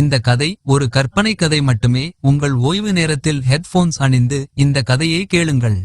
இந்த கதை ஒரு கற்பனை கதை மட்டுமே. உங்கள் ஓய்வு நேரத்தில் ஹெட்போன்ஸ் அணிந்து இந்த கதையை கேளுங்கள்.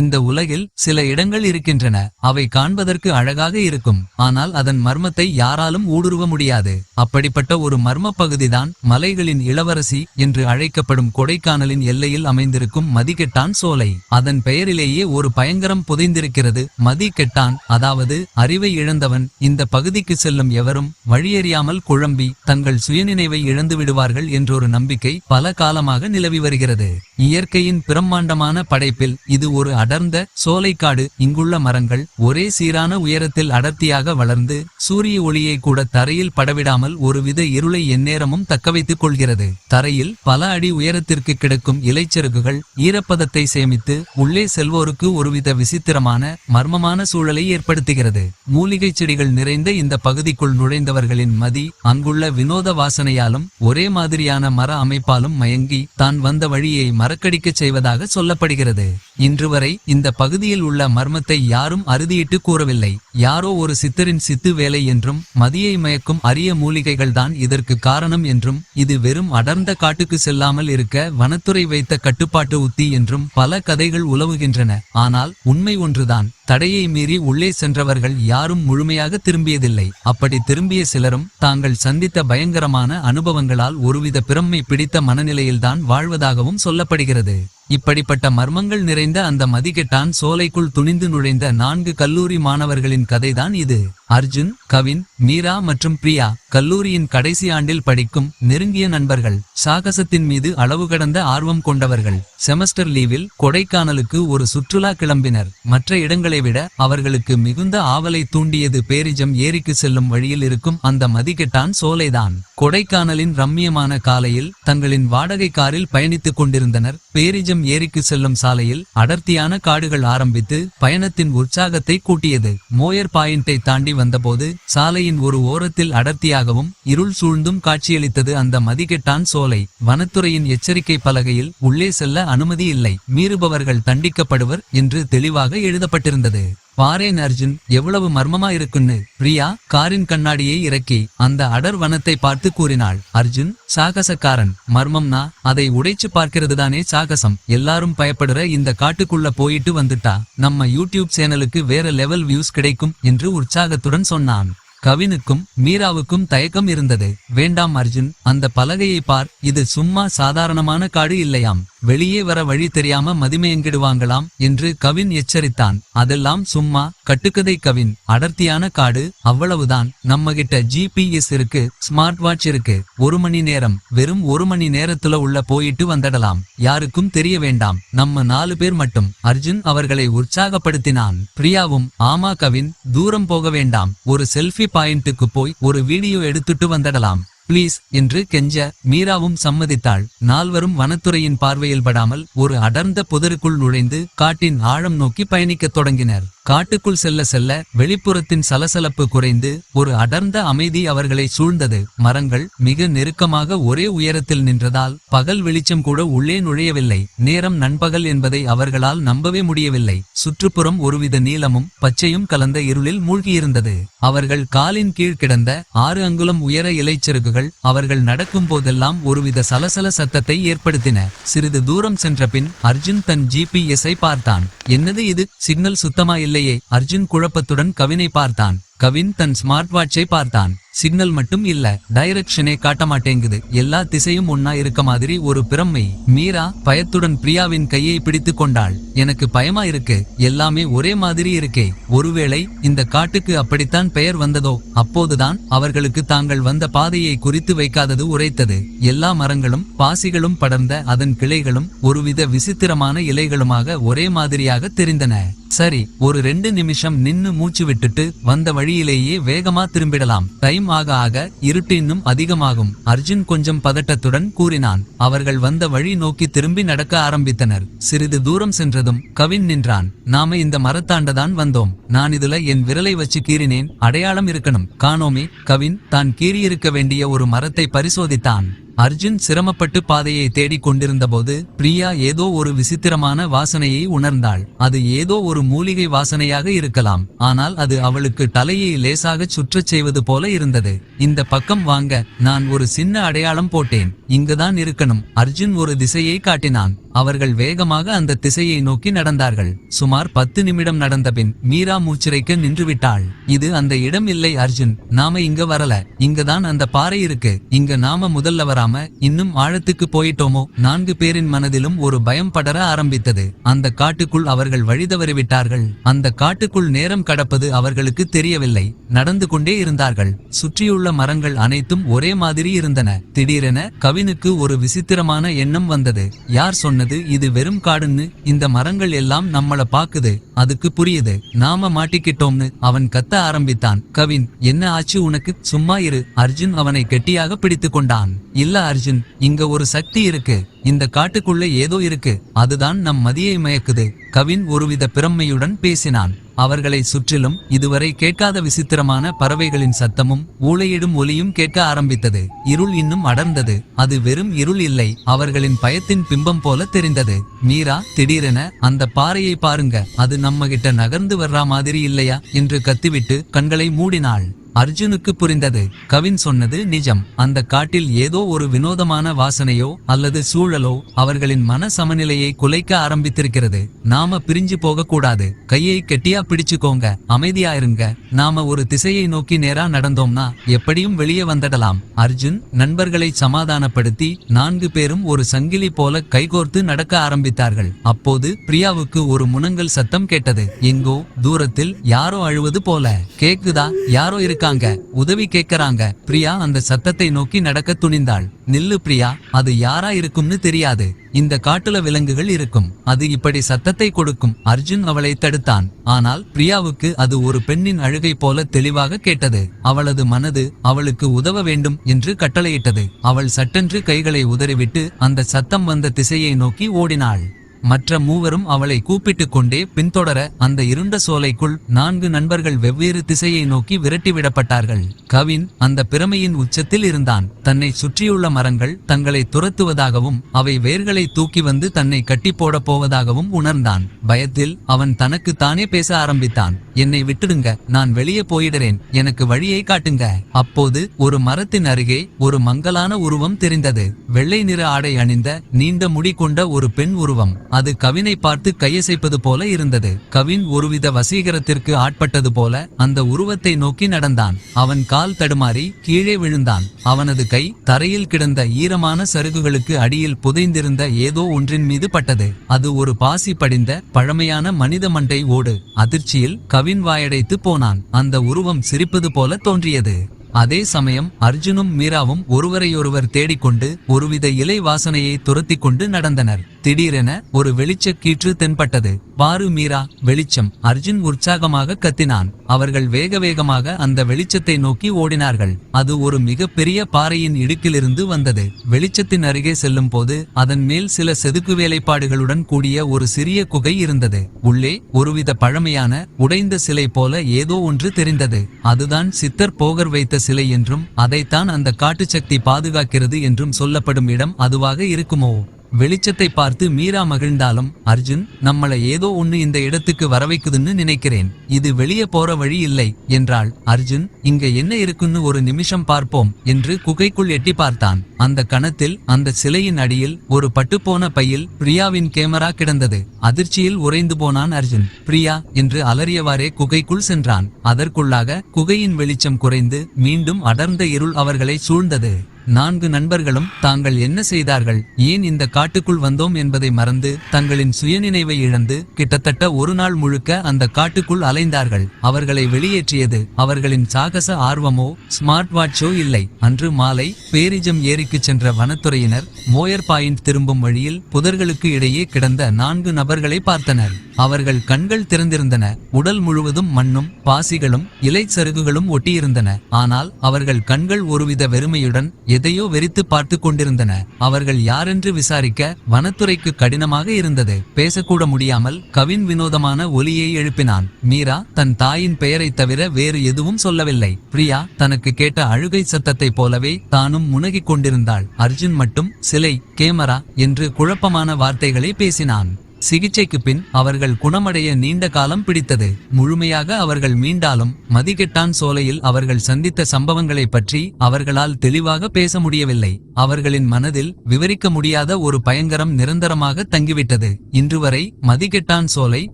இந்த உலகில் சில இடங்கள் இருக்கின்றன. அவை காண்பதற்கு அழகாக இருக்கும். ஆனால் அதன் மர்மத்தை யாராலும் ஊடுருவ முடியாது. அப்படிப்பட்ட ஒரு மர்ம பகுதிதான் மலைகளின் இளவரசி என்று அழைக்கப்படும் கொடைக்கானலின் எல்லையில் அமைந்திருக்கும் மதிக்கெட்டான் சோலை. அதன் பெயரிலேயே ஒரு பயங்கரம் புதைந்திருக்கிறது. மதிக்கெட்டான் அதாவது அறிவை இழந்தவன் இந்த பகுதிக்கு செல்லும் எவரும் வழியறியாமல் குழம்பி தங்கள் சுயநினைவை இழந்து விடுவார்கள் என்றொரு நம்பிக்கை பல காலமாக நிலவி வருகிறது. இயற்கையின் பிரம்மாண்டமான படைப்பில் இது ஒரு அடர்ந்த சோலைக்காடு. இங்குள்ள மரங்கள் ஒரே சீரான உயரத்தில் அடர்த்தியாக வளர்ந்து சூரிய ஒளியை கூட தரையில் படவிடாமல் ஒருவித இருளை எந்நேரமும் தக்கவைத்துக் கொள்கிறது. தரையில் பல அடி உயரத்திற்கு கிடக்கும் இலைச்சருகுகள் ஈரப்பதத்தை சேமித்து உள்ளே செல்வோருக்கு ஒருவித விசித்திரமான மர்மமான சூழலை ஏற்படுத்துகிறது. மூலிகைச் செடிகள் நிறைந்த இந்த பகுதிக்குள் நுழைந்தவர்களின் மதி அங்குள்ள வினோத வாசனையாலும் ஒரே மாதிரியான மர அமைப்பாலும் மயங்கி தான் வந்த வழியை மறக்கடிக்கச் செய்வதாக சொல்லப்படுகிறது. இன்று வரை இந்த பகுதியில் உள்ள மர்மத்தை யாரும் அறுதியிட்டு கூறவில்லை. யாரோ ஒரு சித்தரின் சித்து வேலை என்றும் மதியை மயக்கும் அரிய மூலிகைகள் தான் இதற்கு காரணம் என்றும் இது வெறும் அடர்ந்த காட்டுக்கு செல்லாமல் இருக்க வனத்துறை வைத்த கட்டுப்பாட்டு உத்தி என்றும் பல கதைகள் உலவுகின்றன. ஆனால் உண்மை ஒன்றுதான். தடையை மீறி உள்ளே சென்றவர்கள் யாரும் முழுமையாக திரும்பியதில்லை. அப்படி திரும்பிய சிலரும் தாங்கள் சந்தித்த பயங்கரமான அனுபவங்களால் ஒருவித பிரம்மை பிடித்த மனநிலையில்தான் வாழ்வதாகவும் சொல்லப்படுகிறது. இப்படிப்பட்ட மர்மங்கள் நிறைந்த அந்த மதிகெட்டான் சோலைக்குள் துணிந்து நுழைந்த நான்கு கல்லூரி மாணவர்களின் கதைதான் இது. அர்ஜுன் கவின் மீரா மற்றும் பிரியா கல்லூரியின் கடைசி ஆண்டில் படிக்கும் நெருங்கிய நண்பர்கள். சாகசத்தின் மீது அளவு கடந்த ஆர்வம் கொண்டவர்கள். செமஸ்டர் லீவில் கொடைக்கானலுக்கு ஒரு சுற்றுலா கிளம்பினர். மற்ற இடங்களை விட அவர்களுக்கு மிகுந்த ஆவலை தூண்டியது பேரிஜம் ஏரிக்கு செல்லும் வழியில் இருக்கும் அந்த மதிக்கெட்டான் சோலைதான். கொடைக்கானலின் ரம்மியமான காலையில் தங்களின் வாடகை காரில் பயணித்துக் கொண்டிருந்தனர். பேரிஜம் ஏரிக்கு செல்லும் சாலையில் அடர்த்தியான காடுகள் ஆரம்பித்து பயணத்தின் உற்சாகத்தை கூட்டியது. மோயர் பாயிண்டை தாண்டி வந்தபோது சாலையின் ஒரு ஓரத்தில் அடர்த்தியாகவும் இருள் சூழ்ந்தும் காட்சியளித்தது அந்த மதிகெட்டான் சோலை. வனத்துறையின் எச்சரிக்கை பலகையில் உள்ளே செல்ல அனுமதி இல்லை. மீறுபவர்கள் தண்டிக்கப்படுவர் என்று தெளிவாக எழுதப்பட்டிருந்தது. பாரேன் அர்ஜுன் எவ்வளவு மர்மமா இருக்குன்னு. பிரியா காரின் கண்ணாடியை இறக்கி அந்த அடர் வனத்தை பார்த்து கூறினாள். அர்ஜுன் சாகசக்காரன் மர்மம்னா அதை உடைச்சு பார்க்கிறது தானே சாகசம். எல்லாரும் பயப்படுற இந்த காட்டுக்குள்ள போயிட்டு வந்துட்டா. நம்ம யூடியூப் சேனலுக்கு வேற லெவல் வியூஸ் கிடைக்கும் என்று உற்சாகத்துடன் சொன்னான். கவினுக்கும் மீராவுக்கும் தயக்கம் இருந்தது. வேண்டாம் அர்ஜுன் அந்த பலகையை பார் இது சும்மா சாதாரணமான காடு இல்லையாம். வெளியே வர வழி தெரியாம மதிமயங்கிடுவாங்களாம் என்று கவின் எச்சரித்தான். அதெல்லாம் சும்மா கட்டுக்கதை கவின். அடர்த்தியான காடு அவ்வளவுதான். நம்ம கிட்ட ஜிபிஎஸ் இருக்கு ஸ்மார்ட் வாட்ச் இருக்கு. ஒரு மணி நேரம் வெறும் ஒரு மணி நேரத்துல உள்ள போயிட்டு வந்துடலாம். யாருக்கும் தெரிய வேண்டாம். நம்ம நாலு பேர் மட்டும். அர்ஜுன் அவர்களை உற்சாகப்படுத்தினான். பிரியாவும் ஆமா கவின் தூரம் போக வேண்டாம். ஒரு செல்ஃபி பாயிண்ட்டுக்கு போய் ஒரு வீடியோ எடுத்துட்டு வந்துடலாம். ப்ளீஸ் என்று கெஞ்ச மீராவும் சம்மதித்தாள். நால்வரும் வனத்துறையின் பார்வையில் படாமல் ஒரு அடர்ந்த புதருக்குள் நுழைந்து காட்டின் ஆழம் நோக்கி பயணிக்கத் தொடங்கினர். காட்டுக்குள் செல்ல செல்ல வெளிப்புறத்தின் சலசலப்பு குறைந்து ஒரு அடர்ந்த அமைதி அவர்களை சூழ்ந்தது. மரங்கள் மிக நெருக்கமாக ஒரே உயரத்தில் நின்றதால் பகல் வெளிச்சம் கூட உள்ளே நுழையவில்லை. நேரம் நண்பகல் என்பதை அவர்களால் நம்பவே முடியவில்லை. சுற்றுப்புறம் ஒருவித நீளமும் பச்சையும் கலந்த இருளில் மூழ்கியிருந்தது. அவர்கள் காலின் கீழ் கிடந்த ஆறு அங்குலம் உயர இலைச்செருகுகள் அவர்கள் நடக்கும் போதெல்லாம் ஒருவித சலசல சத்தத்தை ஏற்படுத்தின. சிறிது தூரம் சென்ற பின் அர்ஜுன் தன் ஜிபிஎஸ்ஐ பார்த்தான். என்னது இது? சிக்னல் சுத்தமா இல்லையே அர்ஜுன் குழப்பத்துடன் கவினை பார்த்தான். கவின் தன் ஸ்மார்ட் வாட்சை பார்த்தான். சிக்னல் மட்டும் இல்ல டைரக்ஷனே காட்ட மாட்டேங்குது. எல்லா திசையும் ஒன்னா இருக்க மாதிரி ஒரு பிரம்மை. மீரா பயத்துடன் பிரியாவின் கையை பிடித்து கொண்டாள். எனக்கு பயமா இருக்கு. எல்லாமே ஒரே மாதிரி இருக்கே. ஒருவேளை இந்த காட்டுக்கு அப்படித்தான் பெயர் வந்ததோ? அப்போதுதான் அவர்களுக்கு தாங்கள் வந்த பாதையை குறித்து வைக்காதது உரைத்தது. எல்லா மரங்களும் பாசிகளும் படர்ந்த அதன் கிளைகளும் ஒருவித விசித்திரமான இலைகளுமாக ஒரே மாதிரியாக தெரிந்தன. சரி ஒரு ரெண்டு நிமிஷம் நின்னு மூச்சு விட்டுட்டு வந்த வழி வழியிலேயே வேகமா திரும்பிடலாம். டைம் ஆக ஆக இருட்டு இன்னும் அதிகமாகும். அர்ஜுன் கொஞ்சம் பதட்டத்துடன் கூறினான். அவர்கள் வந்த வழி நோக்கி திரும்பி நடக்க ஆரம்பித்தனர். சிறிது தூரம் சென்றதும் கவின் நின்றான். நாம இந்த மரத்தாண்டதான் வந்தோம். நான் இதுல என் விரலை வச்சு கீறினேன். அடையாளம் இருக்கணும். காணோமே. கவின் தான் கீறியிருக்க வேண்டிய ஒரு மரத்தை பரிசோதித்தான். அர்ஜுன் சிரமப்பட்டு பாதையை தேடிக் கொண்டிருந்தபோது பிரியா ஏதோ ஒரு விசித்திரமான வாசனையை உணர்ந்தாள். அது ஏதோ ஒரு மூலிகை வாசனையாக இருக்கலாம். ஆனால் அது அவளுக்கு தலையை லேசாகச் சுற்றச் செய்வது போல இருந்தது. இந்த பக்கம் வாங்க நான் ஒரு சின்ன அடையாளம் போட்டேன். இங்குதான் இருக்கணும். அர்ஜுன் ஒரு திசையை காட்டினான். அவர்கள் வேகமாக அந்த திசையை நோக்கி நடந்தார்கள். சுமார் பத்து நிமிடம் நடந்தபின் மீரா மூச்சிறைக்க நின்றுவிட்டாள். இது அந்த இடம் இல்லை அர்ஜுன் நாம இங்க வரல. இங்கதான் அந்த பாறை இருக்கு. இங்க நாம முதல்ல வராம இன்னும் ஆழத்துக்கு போயிட்டோமோ? நான்கு பேரின் மனதிலும் ஒரு பயம் படர ஆரம்பித்தது. அந்த காட்டுக்குள் அவர்கள் வழிதவறிவிட்டார்கள் அந்த காட்டுக்குள் நேரம் கடப்பது அவர்களுக்கு தெரியவில்லை. நடந்து கொண்டே இருந்தார்கள். சுற்றியுள்ள மரங்கள் அனைத்தும் ஒரே மாதிரி இருந்தன. திடீரென கவினுக்கு ஒரு விசித்திரமான எண்ணம் வந்தது. யார் சொன்னது இது வெறும் காடுன்னு இந்த மரங்கள் எல்லாம் நம்மள பாக்குது அதுக்கு புரியுது. நாம மாட்டிக்கிட்டோம்னு அவன் கத்த ஆரம்பித்தான். கவின் என்ன ஆச்சு உனக்கு? சும்மா இரு. அர்ஜுன் அவனை கெட்டியாக பிடித்து கொண்டான். இல்ல அர்ஜுன் இங்க ஒரு சக்தி இருக்கு. இந்த காட்டுக்குள்ள ஏதோ இருக்கு. அதுதான் நம் மதியை மயக்குது. கவின் ஒருவித பிரம்மையுடன் பேசினான். அவர்களை சுற்றிலும் இதுவரை கேட்காத விசித்திரமான பறவைகளின் சத்தமும் ஊளையிடும் ஒலியும் கேட்க ஆரம்பித்தது. இருள் இன்னும் அடர்ந்தது. அது வெறும் இருள் இல்லை. அவர்களின் பயத்தின் பிம்பம் போல தெரிந்தது. மீரா திடீரென அந்த பாறையை பாருங்க. அது நம்ம கிட்ட நகர்ந்து வர்றா மாதிரி இல்லையா? என்று கத்திவிட்டு கண்களை மூடினாள். அர்ஜுனுக்கு புரிந்தது. கவின் சொன்னது நிஜம். அந்த காட்டில் ஏதோ ஒரு வினோதமான வாசனையோ அல்லது சூழலோ அவர்களின் மன சமநிலையை குலைக்க ஆரம்பித்திருக்கிறது. நாம பிரிஞ்சு போக கூடாது கையை கெட்டியா பிடிச்சுக்கோங்க. அமைதியா இருங்க நாம ஒரு திசையை நோக்கி நேரா நடந்தோம்னா எப்படியும் வெளியே வந்துடலாம். அர்ஜுன் நண்பர்களை சமாதானப்படுத்தி நான்கு பேரும் ஒரு சங்கிலி போல கைகோர்த்து நடக்க ஆரம்பித்தார்கள். அப்போது பிரியாவுக்கு ஒரு முனங்கல் சத்தம் கேட்டது. எங்கோ தூரத்தில் யாரோ அழுவது போல. கேக்குதா? யாரோ இருக்க இருக்காங்க. உதவி கேட்கறாங்க. பிரியா அந்த சத்தத்தை நோக்கி நடக்க துணிந்தாள். நில்லு பிரியா அது யாரா இருக்கும்னு தெரியாது. இந்த காட்டுல விலங்குகள் இருக்கும். அது இப்படி சத்தத்தை கொடுக்கும். அர்ஜுன் அவளை தடுத்தான். ஆனால் பிரியாவுக்கு அது ஒரு பெண்ணின் அழுகை போல தெளிவாக கேட்டது. அவளது மனது அவளுக்கு உதவ வேண்டும் என்று கட்டளையிட்டது. அவள் சட்டென்று கைகளை உதறிவிட்டு அந்த சத்தம் வந்த திசையை நோக்கி ஓடினாள். மற்ற மூவரும் அவளை கூப்பிட்டுக் கொண்டே பின்தொடர அந்த இருண்ட சோலைக்குள் நான்கு நண்பர்கள் வெவ்வேறு திசையை நோக்கி விரட்டிவிடப்பட்டார்கள். கவின் அந்த பிரமையின் உச்சத்தில் இருந்தான். தன்னை சுற்றியுள்ள மரங்கள் தங்களை துரத்துவதாகவும் அவை வேர்களை தூக்கி வந்து தன்னை கட்டி போடப் போவதாகவும் உணர்ந்தான். பயத்தில் அவன் தனக்கு தானே பேச ஆரம்பித்தான். என்னை விட்டுடுங்க நான் வெளியே போயிடுறேன். எனக்கு வழியை காட்டுங்க. அப்போது ஒரு மரத்தின் அருகே ஒரு மங்கலான உருவம் தெரிந்தது. வெள்ளை நிற ஆடை அணிந்த நீண்ட முடி கொண்ட ஒரு பெண் உருவம். அது கவினை பார்த்து கையசைப்பது போல இருந்தது. கவின் ஒருவித வசீகரத்திற்கு ஆட்பட்டது போல அந்த உருவத்தை நோக்கி நடந்தான். அவன் கால் தடுமாறி கீழே விழுந்தான். அவனது கை தரையில் கிடந்த ஈரமான சருகுகளுக்கு அடியில் புதைந்திருந்த ஏதோ ஒன்றின் மீது பட்டது. அது ஒரு பாசி படிந்த பழமையான மனித மண்டை ஓடு. அதிர்ச்சியில் கவின் வாயடைத்து போனான். அந்த உருவம் சிரிப்பது போல தோன்றியது. அதே சமயம் அர்ஜுனும் மீராவும் ஒருவரையொருவர் தேடிக்கொண்டு ஒருவித இலை வாசனையை துரத்திக் கொண்டு நடந்தனர். திடீரென ஒரு வெளிச்ச கீற்று தென்பட்டது. பாரு மீரா வெளிச்சம். அர்ஜுன் உற்சாகமாக கத்தினான். அவர்கள் வேக வேகமாக அந்த வெளிச்சத்தை நோக்கி ஓடினார்கள். அது ஒரு மிகப்பெரிய பாறையின் இடுக்கிலிருந்து வந்தது. வெளிச்சத்தின் அருகே செல்லும் போது அதன் மேல் சில செதுக்கு வேலைப்பாடுகளுடன் கூடிய ஒரு சிறிய குகை இருந்தது. உள்ளே ஒருவித பழமையான உடைந்த சிலை போல ஏதோ ஒன்று தெரிந்தது. அதுதான் சித்தர் போகர் வைத்த சிலை என்றும் அதைத்தான் அந்த காட்டுச் சக்தி பாதுகாக்கிறது என்றும் சொல்லப்படும் இடம் அதுவாக இருக்குமோ? வெளிச்சத்தை பார்த்து மீரா மகிழ்ந்தாலும் அர்ஜுன் நம்மள ஏதோ ஒண்ணு இந்த இடத்துக்கு வரவைக்குதுன்னு நினைக்கிறேன். இது வெளியே போற வழி இல்லை என்றாள். அர்ஜுன் இங்க என்ன இருக்குன்னு ஒரு நிமிஷம் பார்ப்போம் என்று குகைக்குள் எட்டி பார்த்தான். அந்த கணத்தில் அந்த சிலையின் அடியில் ஒரு பட்டுப்போன பையில் பிரியாவின் கேமரா கிடந்தது. அதிர்ச்சியில் உறைந்து போனான் அர்ஜுன். பிரியா என்று அலறியவாறே குகைக்குள் சென்றான். அதற்குள்ளாக குகையின் வெளிச்சம் குறைந்து மீண்டும் அடர்ந்த இருள் அவர்களை சூழ்ந்தது. நான்கு நண்பர்களும் தாங்கள் என்ன செய்தார்கள்? ஏன் இந்த காட்டுக்குள் வந்தோம் என்பதை மறந்து தங்களின் சுயநினைவை இழந்து கிட்டத்தட்ட ஒரு நாள் முழுக்க அந்த காட்டுக்குள் அலைந்தார்கள். அவர்களை வெளியேற்றியது அவர்களின் சாகச ஆர்வமோ ஸ்மார்ட் வாட்சோ இல்லை. அன்று மாலை பேரிஜம் ஏரிக்கு சென்ற வனத்துறையினர் மோயர் பாயிண்ட் திரும்பும் வழியில் புதர்களுக்கு இடையே கிடந்த நான்கு நபர்களை பார்த்தனர். அவர்கள் கண்கள் திறந்திருந்தன. உடல் முழுவதும் மண்ணும் பாசிகளும் இலை சருகுகளும் ஒட்டியிருந்தன. ஆனால் அவர்கள் கண்கள் ஒருவித வெறுமையுடன் எதையோ வெறித்து பார்த்து கொண்டிருந்தன. அவர்கள் யாரென்று விசாரிக்க வனத்துறைக்கு கடினமாக இருந்தது. பேசக்கூட முடியாமல் கவின் வினோதமான ஒலியை எழுப்பினான். மீரா தன் தாயின் பெயரைத் தவிர வேறு எதுவும் சொல்லவில்லை. பிரியா தனக்கு கேட்ட அழுகை சத்தத்தைப் போலவே தானும் முனகிக் கொண்டிருந்தாள். அர்ஜுன் மட்டும் சிலை கேமரா என்று குழப்பமான வார்த்தைகளை பேசினான். சிகிச்சைக்கு பின் அவர்கள் குணமடைய நீண்ட காலம் பிடித்தது. முழுமையாக அவர்கள் மீண்டாலும் மதிகெட்டான் சோலையில் அவர்கள் சந்தித்த சம்பவங்களைப் பற்றி அவர்களால் தெளிவாக பேச முடியவில்லை. அவர்களின் மனதில் விவரிக்க முடியாத ஒரு பயங்கரம் நிரந்தரமாக தங்கிவிட்டது. இன்று வரை மதிகெட்டான் சோலை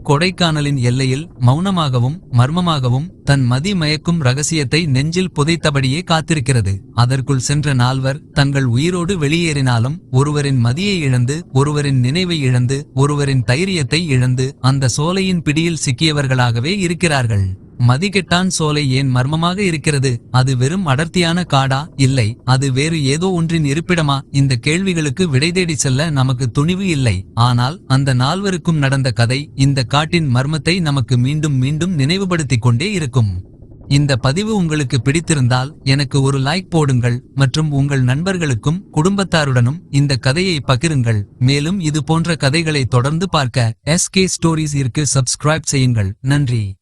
கொடைக்கானலின் எல்லையில் மௌனமாகவும் மர்மமாகவும் தன் மதி மயக்கும் ரகசியத்தை நெஞ்சில் புதைத்தபடியே காத்திருக்கிறது. அதற்குள் சென்ற நால்வர் தங்கள் உயிரோடு வெளியேறினாலும் ஒருவரின் மதியை இழந்து ஒருவரின் நினைவை இழந்து ஒருவரின் தைரியத்தை இழந்து அந்த சோலையின் பிடியில் சிக்கியவர்களாகவே இருக்கிறார்கள். மதிகெட்டான் சோலை ஏன் மர்மமாக இருக்கிறது? அது வெறும் அடர்த்தியான காடா? இல்லை. அது வேறு ஏதோ ஒன்றின் இருப்பிடமா? இந்த கேள்விகளுக்கு விடை தேடி செல்ல நமக்கு துணிவு இல்லை. ஆனால் அந்த நால்வருக்கும் நடந்த கதை இந்த காட்டின் மர்மத்தை நமக்கு மீண்டும் மீண்டும் நினைவுபடுத்திக் கொண்டே இருக்கும். இந்த பதிவு உங்களுக்கு பிடித்திருந்தால் எனக்கு ஒரு லைக் போடுங்கள் மற்றும் உங்கள் நண்பர்களுக்கும் குடும்பத்தாருடனும் இந்த கதையை பகிருங்கள். மேலும் இது போன்ற கதைகளை தொடர்ந்து பார்க்க எஸ்கே ஸ்டோரிஸ் இருக்கு சப்ஸ்கிரைப் செய்யுங்கள். நன்றி.